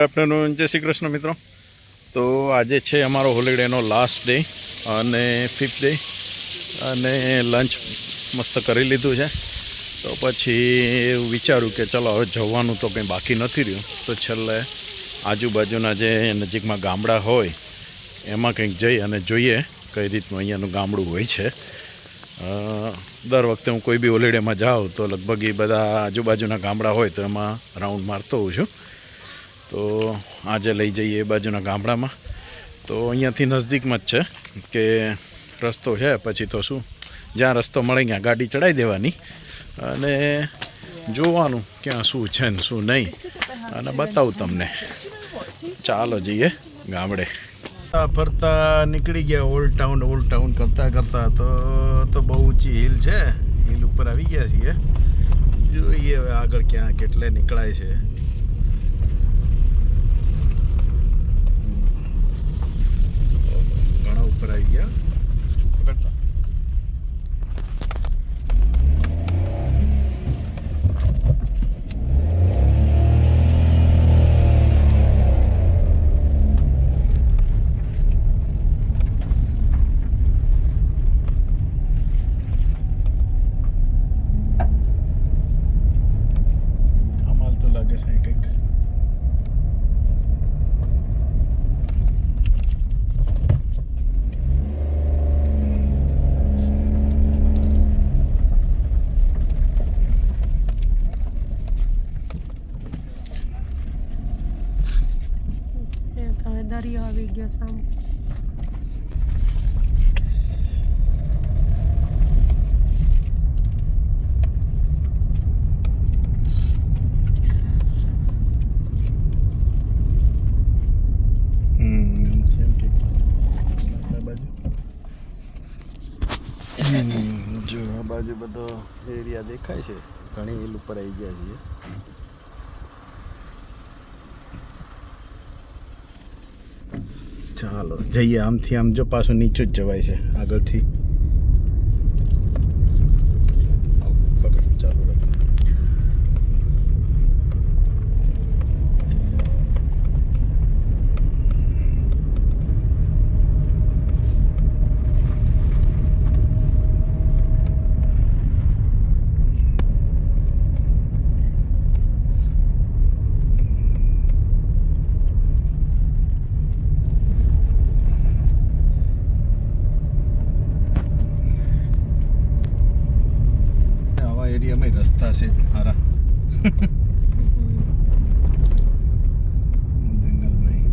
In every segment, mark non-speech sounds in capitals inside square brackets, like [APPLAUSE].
Afternoon જય શ્રી કૃષ્ણ મિત્રો. તો આજે છે અમારો હોલિડેનો લાસ્ટ ડે અને ફિફ્થ ડે અને લંચ મસ્ત કરી લીધું છે. તો પછી એવું વિચાર્યું કે ચલો હવે જવાનું તો કંઈ બાકી નથી રહ્યું. તો છેલ્લે આજુબાજુના જે નજીકમાં ગામડા હોય, એમાં કંઈક જઈ અને જોઈએ કઈ રીતનું અહીંયાનું ગામડું હોય છે. દર વખતે હું કોઈ બી હોલિડેમાં જાઉં તો લગભગ એ બધા આજુબાજુના ગામડા હોય તો એમાં રાઉન્ડ મારતો હોઉં છું. તો આજે લઈ જઈએ એ બાજુના ગામડામાં. તો અહીંયાથી નજદીકમાં જ છે કે રસ્તો છે, પછી તો શું? જ્યાં રસ્તો મળે ત્યાં ગાડી ચડાવી દેવાની અને જોવાનું ક્યાં શું છે ને શું નહીં. અને બતાવું તમને. ચાલો જઈએ ગામડે. ફરતા નીકળી ગયા ઓલ્ડ ટાઉન ઓલ્ડ ટાઉન કરતાં કરતાં. તો તો બહુ ઊંચી હિલ છે. હિલ ઉપર આવી ગયા છીએ. જોઈએ હવે આગળ ક્યાં કેટલે નીકળાય છે. ઘણા ઉપર આવી ગયા પકડતા કમાલ તો લાગે છે કંઈક એ તો હવે દરિયો આવી ગયો સામે જો આ બાજુ બધો એરિયા દેખાય છે. ઘણી હિલ ઉપર આવી ગયા છીએ. ચાલો જઈએ. આમથી આમ જો પાછું નીચું જ જવાય છે આગળથી પકડ ચાલુ રાખ આવા એરિયામાં રસ્તા છે સારા જંગલમાં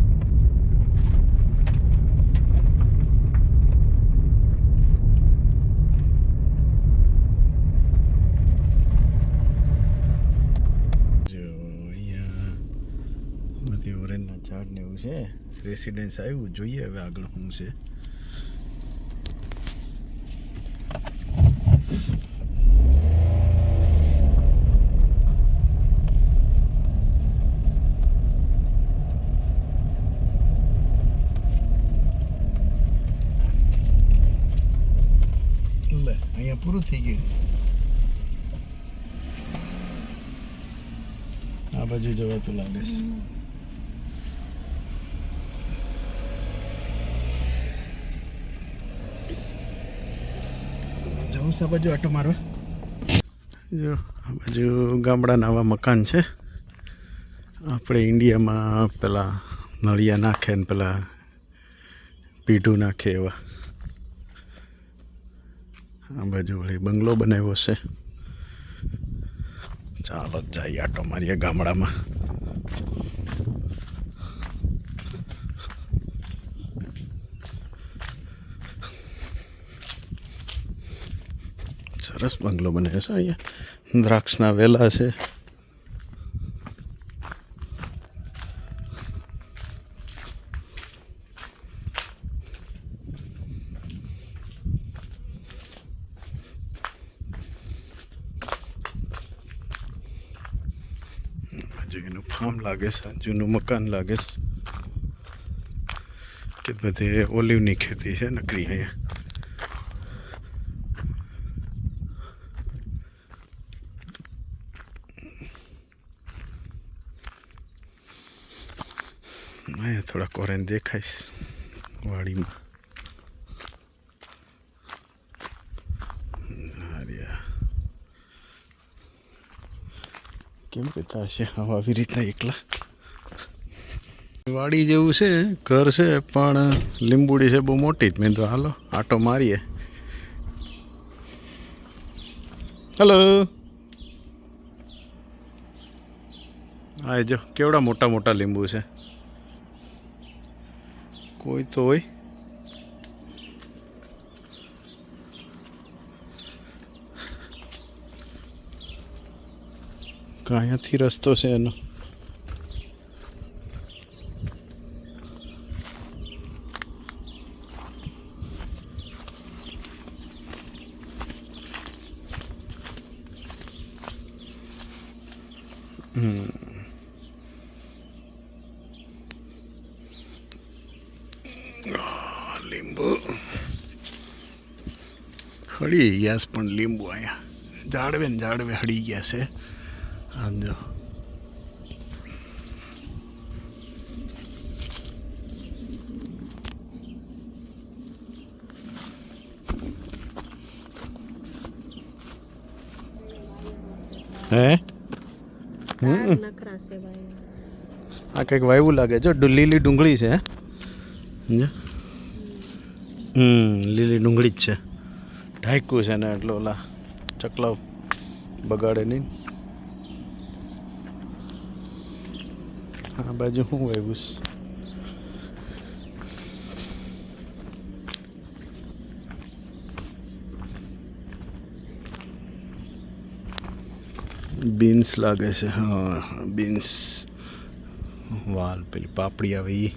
જો અહીંયા બધી ઓરેન્જના ઝાડ ને એવું છે રેસિડેન્સ આવ્યું જોઈએ હવે આગળ શું છે અહીંયા પૂરું થઈ ગયું આ બાજુ જવાતું લાગે છે આ બાજુ આટો મારવા. જો, આ બાજુ ગામડાના આવા મકાન છે. આપણે ઇન્ડિયામાં પેલા નળિયા નાખે ને પેલા પીઢું નાખે એવા. આ બાજુ વળી બંગલો બનાવ્યો છે. ચાલો, જઈએ આટો મારીએ ગામડામાં. સરસ બંગલો બને છે અહીંયા. દ્રાક્ષના વેલા છે. એનું ફાર્મ લાગે છે, જૂનું મકાન લાગે છે. કે બધે ઓલિવની ખેતી છે, નકરી અહીંયા. અહીંયા દેખાઈશ વાડીમાં. કેમ કહેતા હશે? આવા રીતના એકલા? વાડી જેવું છે, ઘર છે, પણ લીંબુડી છે બહુ મોટી જ. મેં તો હાલો, આટો મારીએ. હલો હા જો, કેવડા મોટા મોટા લીંબુ છે? કોઈ તો હોય કાંયાથી રસ્તો છે એનો લીંબુ હળી ગયા છે પણ લીંબુ અહીંયા. જાડવે ને જાડવે હળી ગયા છે. સમજો જો. હે? આ કંઈક વાયવું લાગે જો લીલી ડુંગળી છે. હમ લીલી ડુંગળી જ છે. ઢાંક્યું છે ને એટલે ઓલા ચકલાવ બગાડે નહીં. આ બાજુ શું વાવ્યું બીન્સ લાગે છે, હા બીન્સ વાલ પેલી પાપડી આવે એ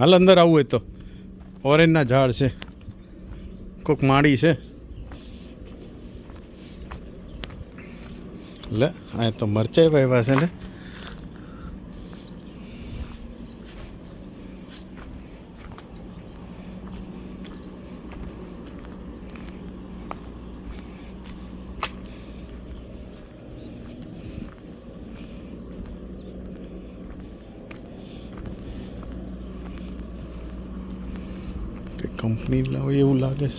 હાલ અંદર આવવું હોય તો. ઓરેન્જના ઝાડ છે. કોક માળી છે. લે, આ તો મરચાઈ ભાઈ પાસે ને. કંપની લાવે એવું લાગે છે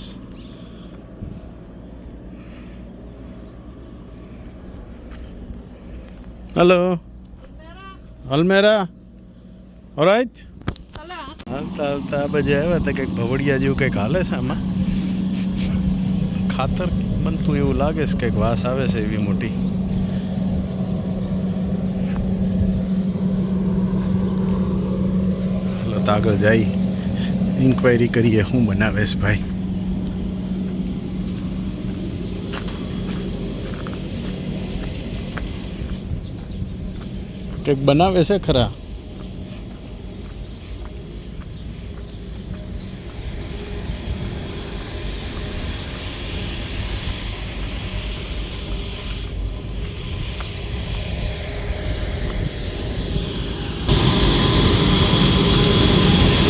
હલો અલમેરા ઓરાઈટ હાલતા હાલતા આ બાજુ આવ્યા હતા કંઈક ભવડિયા જેવું કંઈક હાલે છે આમાં ખાતર બનતું એવું લાગે છે કંઈક વાસ આવે છે એવી મોટી હાલો તો આગળ જાય ઇન્ક્વાયરી કરીએ શું બનાવેશ ભાઈ. કંઈક બનાવે છે ખરા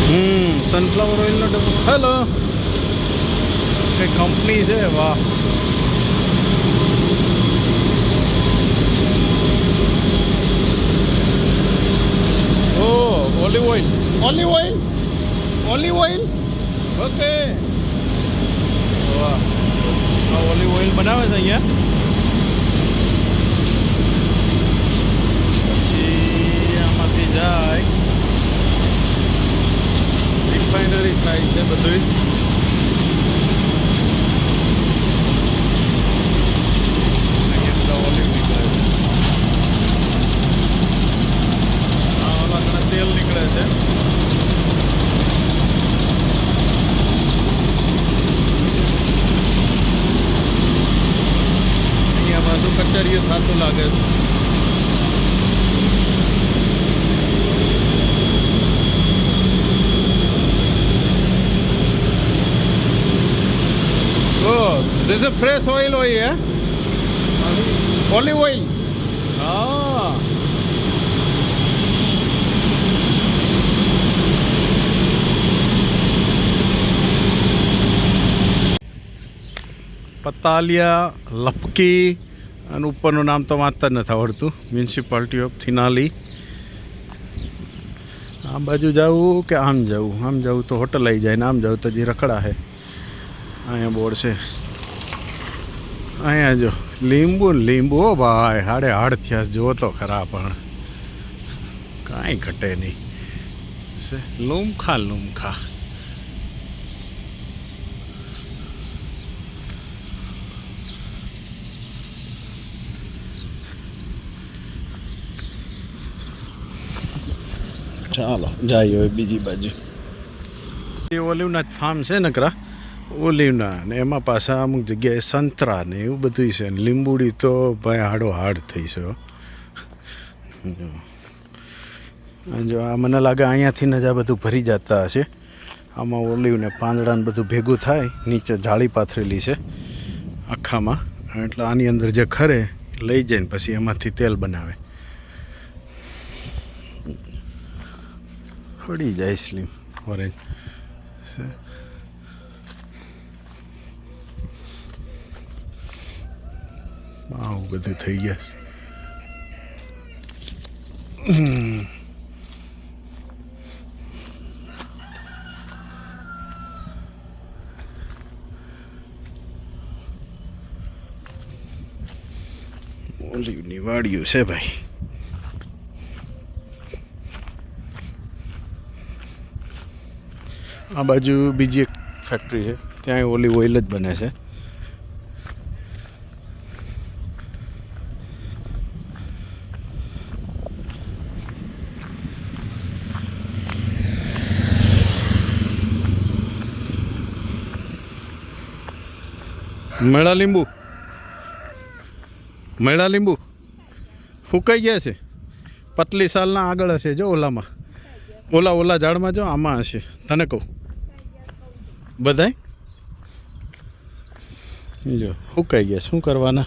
હમ સનફ્લાવર ઓઇલનો ડબ્બો હેલો કઈ કંપની છે વાહ ઓ olive oil olive oil olive oil okay વાહ આ ઓલિવ ઓઇલ બનાવે છે અહીંયા પછી આમાંથી જાય રિફાઇનરી થાય છે બધું અહીંયા બધા ઓલિવ નીકળે છે આ ઓલા ઘણા તેલ નીકળે છે અહીંયા બધું કચેરીઓ થતું લાગે છે Oh, this ઓઇલ હોય હે? Olive oil. હા. પતાલિયા, લપકી, અને ઉપરનું નામ તો વાંચતા જ નથી આવડતું. મ્યુનિસિપાલિટી ઓફ થિનાલી આમ બાજુ જવું કે આમ જવું? આમ જવું તો હોટલ આવી જાય ને આમ જવું તો જે રખડા છે અહીંયા બોર્ડ છે. અહીંયા જો, લીંબુ લીંબુ. ભાઈ, હાડે હાડ થયા જુઓ તો ખરા પણ. કાંઈ ઘટે નહીં. લૂમખા લૂમખા. ચાલો, જઈએ બીજી બાજુ. એ ઓલિવના જ ફાર્મ છે નકરા ઓલિવના ને એમાં પાછા અમુક જગ્યાએ સંતરા ને એવું બધું છે. ને લીંબુડી તો ભાઈ હાડો હાડ થઈ છે જો. આ મને લાગે અહીંયાથી જ આ બધું ભરી જતા હશે. આમાં ઓલિવ ને પાંદડાને બધું ભેગું થાય, નીચે જાળી પાથરેલી છે આખામાં. એટલે આની અંદર જે ખરે લઈ જાય ને પછી એમાંથી તેલ બનાવે. પડી જાય સ્લીમ. ઓરેન્જ. આવું બધું થઈ. હમ. ઓલિવની વાડીઓ છે ભાઈ આ બાજુ બીજી એક ફેક્ટરી છે ત્યાં ઓલિવ ઓઇલ જ બને છે મેળા લીંબુ. મેળા લીંબુ. ફૂંકાઈ ગયા છે. પતલી સાલના આગળ હશે જો ઓલામાં. ઓલા ઓલા ઝાડમાં જો આમાં હશે. તને કહું. બધાય? જો, ફૂંકાઈ ગયા. શું કરવાના?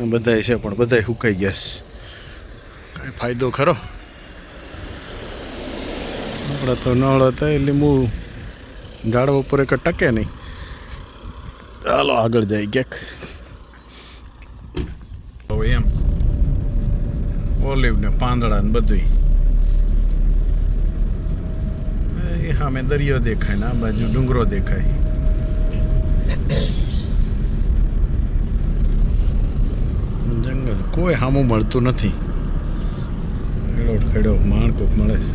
બધાય છે પણ બધાય ફૂંકાઈ ગયા છે. કાંઈ ફાયદો ખરો? આપણા તો નળ હતા એ લીંબુ ઝાડ ઉપર એક ટકે નહીં. ચાલો આગળ જાય ક્યાંક. હવે એમ. ઓલિવ ને પાંદડા ને બધું એ સામે દરિયો દેખાય ને આ બાજુ ડુંગરો દેખાય. જંગલ કોઈ સામું મળતું નથી. ખેડો ખેડો માણ કોક મળે છે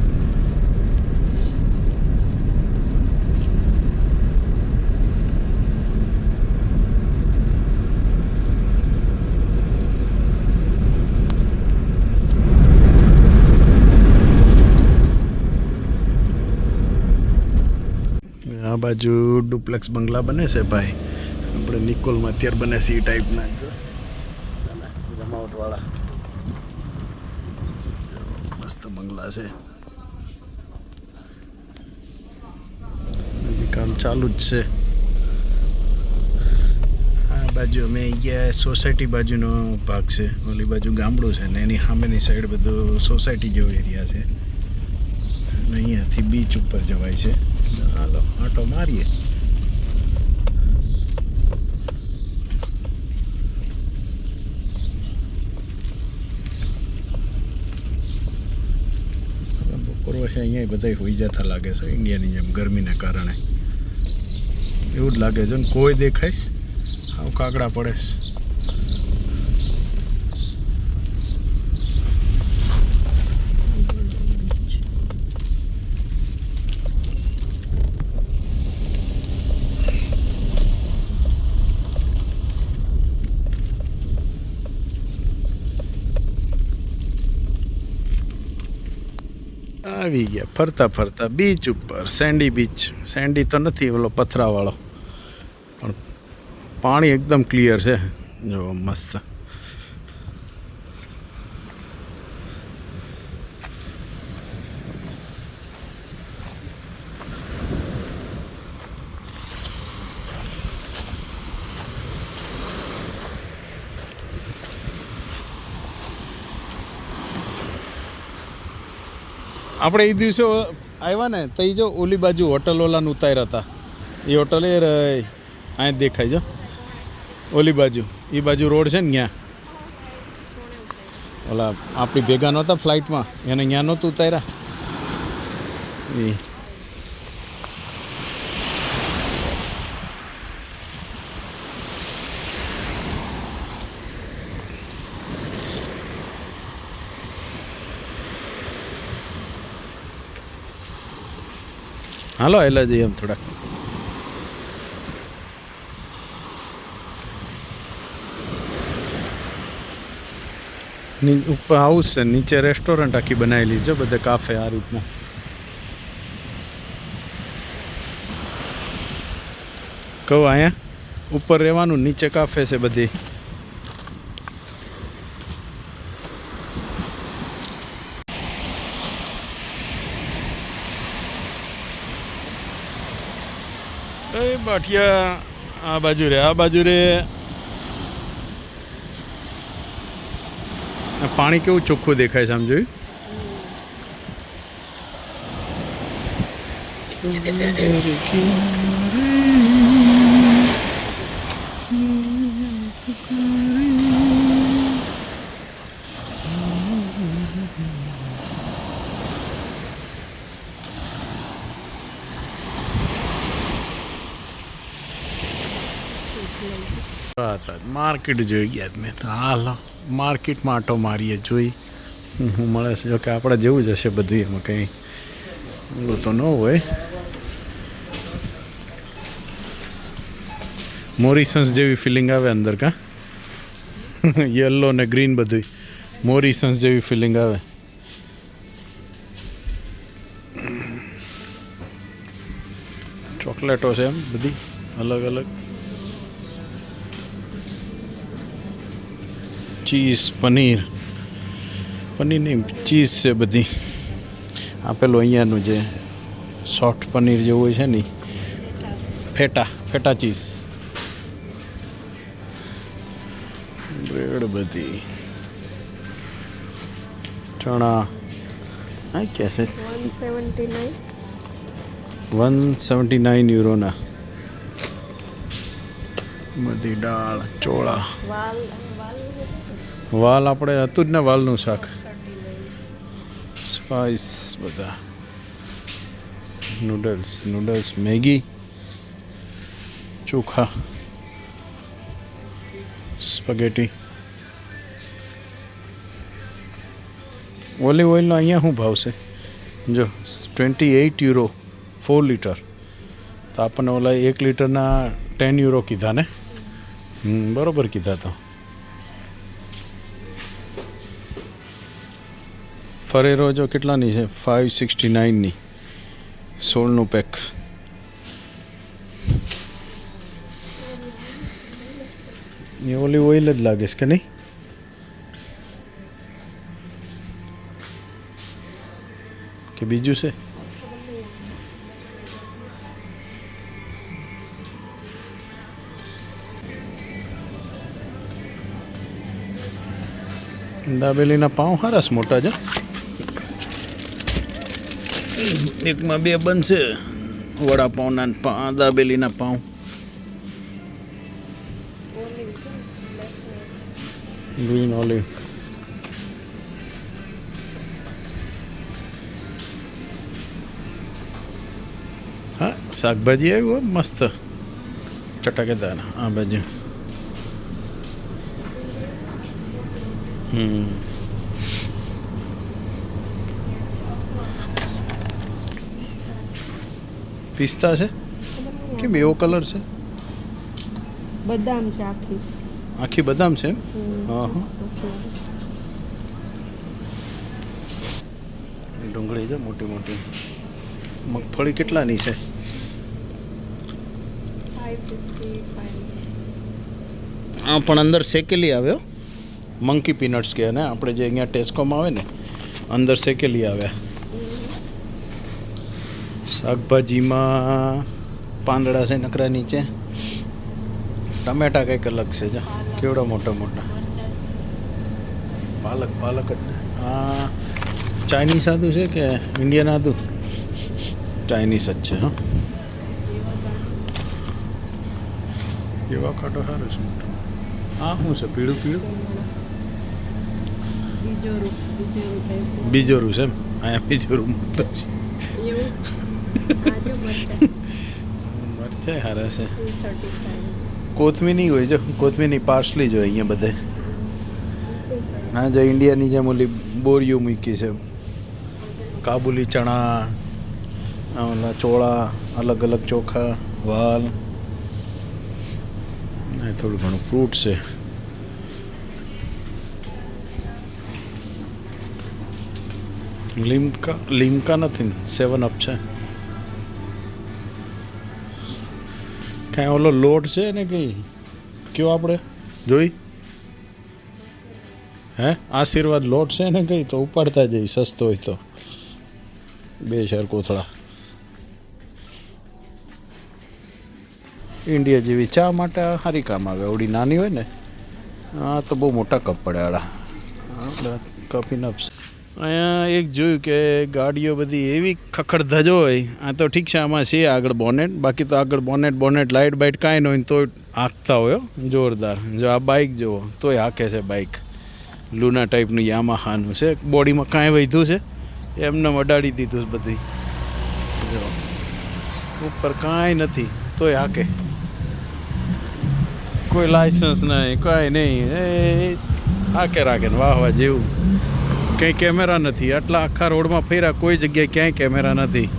આ બાજુ ડુપ્લેક્સ બંગલા બને છે ભાઈ. આપણે નિકોલમાં અત્યારે બને છે એ ટાઈપના જો. જમાવટવાળા મસ્ત બંગલા છે. હજી કામ ચાલુ જ છે. આ બાજુ અમે ગયા સોસાયટી બાજુનો ભાગ છે. ઓલી બાજુ ગામડું છે ને એની સામેની સાઈડ બધું સોસાયટી જેવો એરિયા છે. અને અહીંયાથી બીચ ઉપર જવાય છે. હાલો, આટો મારીએ. પૂર્વશે પછી અહીંયા બધા હોઈ જતા લાગે છે, ઇન્ડિયાની જેમ ગરમીને કારણે. એવું જ લાગે છે કોઈ દેખાઈશ આવું કાગડા પડે આવી ગયા. ફરતા ફરતા બીચ ઉપર સેન્ડી બીચ સેન્ડી તો નથી, ઓલો પથરાવાળો. પણ પાણી એકદમ ક્લિયર છે. જો મસ્ત. આપણે એ દિવસે આવ્યા ને, તો જો ઓલી બાજુ હોટલ ઓલાને ઉતાર્યા હતા. એ હોટલ એ અહીં દેખાય જો. ઓલી બાજુ, એ બાજુ રોડ છે ને ત્યાં ઓલા આપણી ભેગા નહોતા ફ્લાઇટમાં એને ત્યાં નહોતું ઉતાર્યા. એ હાલો એટલે જઈએ એમ થોડાક. ઉપર હાઉસ છે, નીચે રેસ્ટોરન્ટ આખી બનાવેલી છે બધે કાફે આ રીતના. કહું, અહીંયા ઉપર રહેવાનું, નીચે કાફે છે બધી. એ બાઠિયા આ બાજુ રે, આ બાજુ રે. પાણી કેવું ચોખ્ખું દેખાય છે આમ જોયું? માર્કેટ જોઈ ગયા મેં તો, હાલ માર્કેટમાં આટો મારીએ, જોઈ હું મળે છે. જોકે આપણે જેવું જ હશે બધું એમાં કંઈ ઓલું તો ન હોય. મોરિસન્સ જેવી ફિલિંગ આવે અંદર કા? [LAUGHS] યલો ને ગ્રીન બધું મોરિસન્સ જેવી ફિલિંગ આવે. ચોકલેટો છે એમ બધી અલગ અલગ. ચીઝ, પનીર પનીર નહીં ચીઝ છે બધી. આપેલું અહીંયાનું જે સોફ્ટ પનીર જેવું છે ને, ફેટા ફેટા ચીઝ. બ્રેડ બધી. ચણા. આ ક્યાં છે? વન સેવન્ટી નાઇન યુરોના. બધી દાળ, ચોળા. વાલ આપણે હતું જ ને વાલનું શાક. સ્પાઇસ બધા. નૂડલ્સ નૂડલ્સ મેગી, ચોખા સ્પગેટી ઓલિવ ઓઇલનો અહીંયા શું ભાવ છે? જો twenty eight euro four litre તો આપણને ઓલા એક લીટરના ટેન યુરો કીધા ને? બરોબર કીધા તો. ફરેરો જો કેટલાની છે? ફાઇવ સિક્સટી નાઇનની સોળનું પેક એ ઓલી ઓઇલ જ લાગે છે કે નહીં? કે બીજું છે? દાબેલીના પાઉં સારા મોટા છે એકમાં બે બનશે. વડાપાઉંના ને પા દાબેલીના પાઉં. ગ્રીન ઓલિવ હા શાકભાજી આવ્યું મસ્ત. ચટાકેદાર આ બાજુ. હમ. પિસ્તા છે? કેમ એવો કલર છે? બદામ છે આખી. આખી બદામ છે. હા હા. ડુંગળી છે મોટી મોટી. મગફળી કેટલાની છે? આ પણ અંદર શેકેલી આવે મંકી પીનટ્સ કે ને આપણે જે અહીંયા ટેસ્કોમાં આવે ને અંદર શેકેલી આવે. શાકભાજીમાં પાંદડા છે નકરા નીચે. ટમેટા કંઈક અલગ છે જો. કેવડા મોટા મોટા? પાલક પાલક જ. આ ચાઇનીઝ આદુ છે કે ઇન્ડિયન આદુ? ચાઇનીઝ જ છે હા. એવા કાઢો સારું છે મોટો. આ શું છે પીળું પીળું? બીજો રૂ છે એમ? અહીંયા બીજો રૂમ છે. મરચાં. સારા છે. કોથમી નહીં હોય જો કોથમીની પાર્સલી જ હોય અહીંયા બધે. હા જો ઇન્ડિયાની જેમ ઓલી બોરીઓ મૂકી છે. કાબુલી ચણા ઓલા ચોળા અલગ અલગ ચોખા વાલ. ને થોડું ઘણું ફ્રૂટ છે. લીમકા લીમકા નથી સેવન અપ છે. કાંઈ ઓલો લોટ છે ને કઈ? કયો આપણે? જોઈ. હે? આશીર્વાદ લોટ છે ને કઈ તો ઉપાડતા જઈ સસ્તો હોય તો. બે શેર કોથળા. ઇન્ડિયા જેવી ચા માટે સારી કામ આવે. આવડી નાની હોય ને આ તો બહુ મોટા કપ પડે આડા. કપ ઇનફ અહીંયા એક જોયું કે ગાડીઓ બધી એવી ખખડધજ હોય. આ તો ઠીક છે, આમાં છે આગળ બોનેટ બાકી તો આગળ બોનેટ બોનેટ લાઇટ બાઇટ કાંઈ ન હોય તો હાંકતા હોય જોરદાર. જો આ બાઇક જુઓ, તોય હાંકે છે બાઇક લુના ટાઈપનું યામાહાનું છે. બોડીમાં કાંઈ વધ્યું છે, એમને અડાડી દીધું છે બધી. જો, ઉપર કાંઈ નથી, તોય હાંકે. કોઈ લાયસન્સ નહીં, કાંઈ નહીં. એ હાકે રાખે ને વાહ વાહ જેવું. કંઈ કેમેરા નથી. આટલા આખા રોડમાં ફર્યા, કોઈ જગ્યાએ ક્યાંય કેમેરા નથી.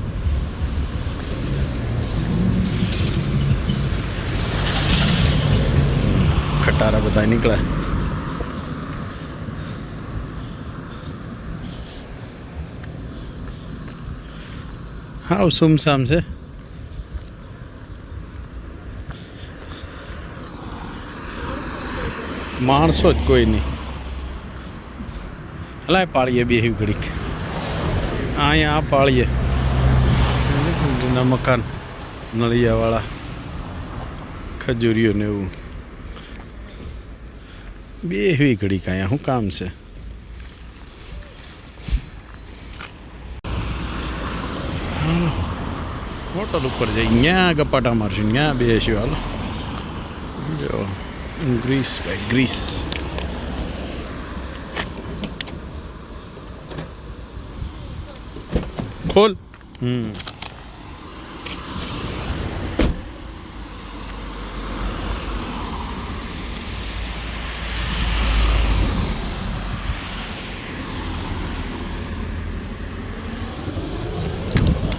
ખટારા બધા નીકળ્યા. હાવ સુમસામ છે. માણસો જ કોઈ નહીં. હલાય પાળીએ બે એવી ઘડીક. અહીંયા આ પાળીએ. જૂના મકાન, નળિયાવાળા, ખજૂરીઓ ને એવું. બે એવી ઘડીક અહીંયા, શું કામ છે. હોટલ ઉપર જઈ ત્યાં ગપાટા મારશું ત્યાં બેસ્યું, હાલો. જો, ગ્રીસ, ભાઈ, ગ્રીસ. ખોલ. હમ.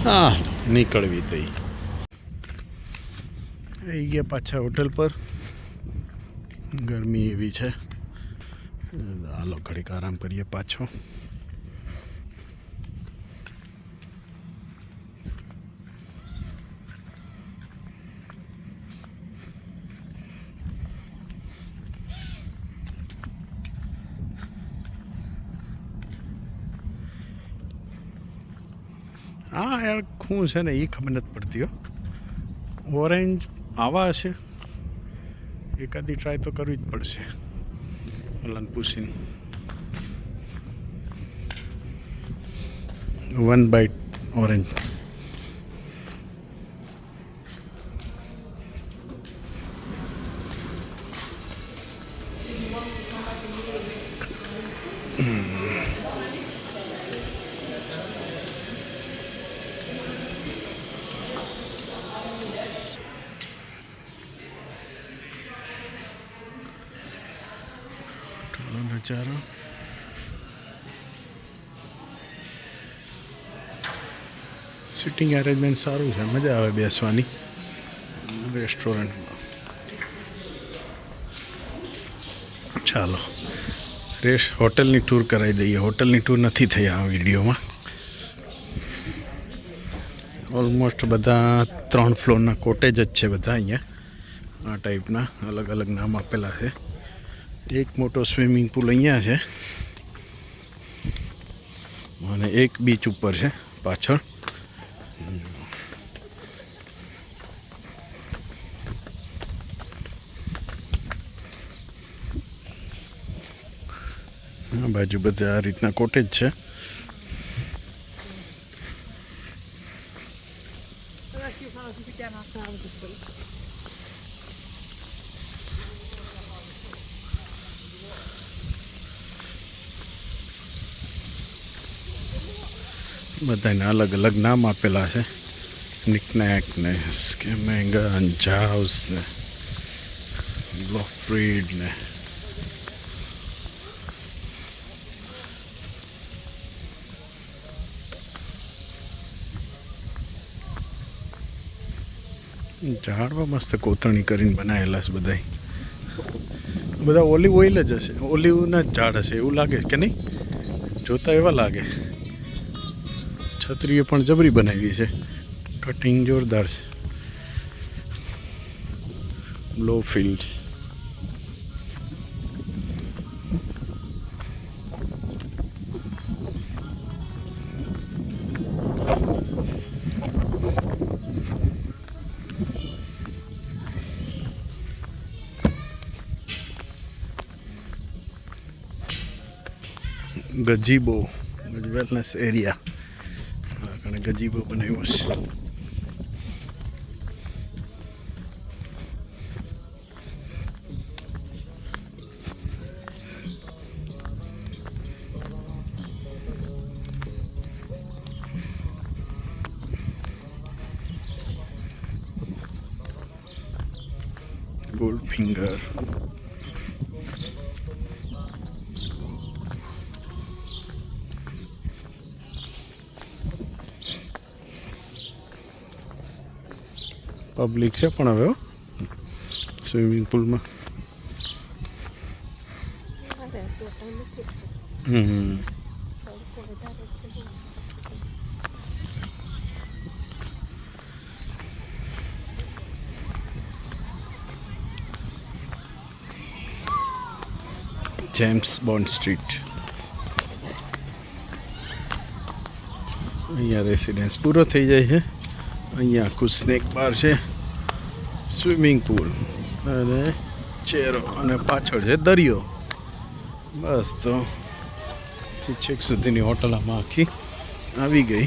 હા નીકળવી તઈ. આવી ગયા પાછા હોટલ પર. ગરમી એવી છે. હાલો ઘડીક આરામ કરીએ પાછો. હા યાર શું છે ને એ ખબર નથી પડતી હો. ઓરેન્જ આવા હશે. એકાદી ટ્રાય તો કરવી જ પડશે. ઓલાને પૂછીને. One bite orange sitting arrangement સારું છે. મજા આવે બેસવાની. રેસ્ટોરન્ટમાં ચાલો. રેસ હોટલની ટૂર કરાવી દઈએ. હોટલની ટૂર નથી થઈ આ વિડીયોમાં. ઓલમોસ્ટ બધા ત્રણ ફ્લોરના કોટેજ જ છે બધા અહીંયા. આ ટાઈપના અલગ અલગ નામ આપેલા છે. એક મોટો સ્વિમિંગ પુલ અહીંયા છે. અને એક બીચ ઉપર છે, પાછળ. બાજુ બધા આ રીતના કોટેજ છે. બધાને અલગ અલગ નામ આપેલા છે. નિકનેકને ને મેંગા અંજાઉસ ને બ્લોફ્રીડ ને. ઝાડમાં મસ્ત કોતરણી કરીને બનાવેલા છે બધાય. બધા ઓલિવ ઓઇલ જ હશે. ઓલિવના જ ઝાડ હશે એવું લાગે કે નહીં? જોતા એવા લાગે. છત્રીએ પણ જબરી બનાવી છે. કટિંગ જોરદાર છે. Blow field. Gazebo wellness area કણે ગજીબો બનાવ્યો છે પબ્લિક છે પણ હવે સ્વિમિંગ પુલમાં. James Bond street. અહીંયા રેસિડેન્સ પૂરો થઈ જાય છે. અહીંયા આખું સ્નેક બાર છે. સ્વિમિંગ પુલ અને ચેરો અને પાછળ છે દરિયો. બસ તો છેક સુધીની હોટલ આમાં આખી આવી ગઈ.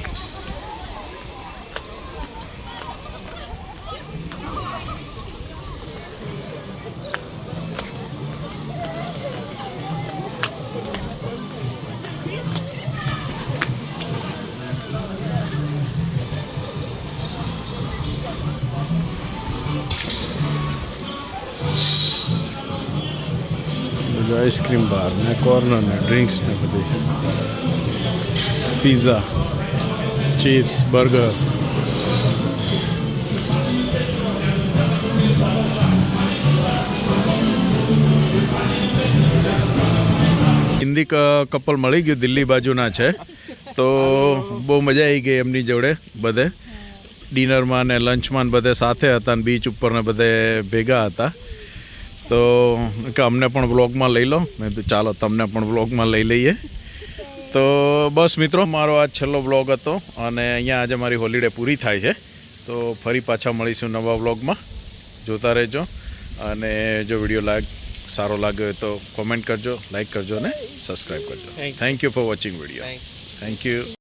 બધું આઈસ્ક્રીમ બાર ને કોર્નર ને ડ્રિંક્સ ને બધી. Pizza chips burger Hindi couple મળી ગયું દિલ્હી બાજુના છે. તો બહુ મજા આવી ગઈ એમની જોડે બધે. ડિનરમાં ને લંચમાં બધે સાથે હતા ને બીચ ઉપર ને બધે ભેગા હતા. તો કે અમને પણ વ્લોગમાં લઈ લો. મેં કીધું ચાલો તમને પણ વ્લોગમાં લઈ લઈએ. તો બસ મિત્રો મારો આ છેલ્લો વ્લોગ હતો અને અહીંયા આજે મારી હોલિડે પૂરી થાય છે. તો ફરી પાછા મળીશું નવા વ્લોગમાં. જોતા રહેજો. અને જો વીડિયો લાગ સારો લાગ્યો હોય તો કોમેન્ટ કરજો લાઈક કરજો અને સબસ્ક્રાઈબ કરજો. Thank you for watching video thank you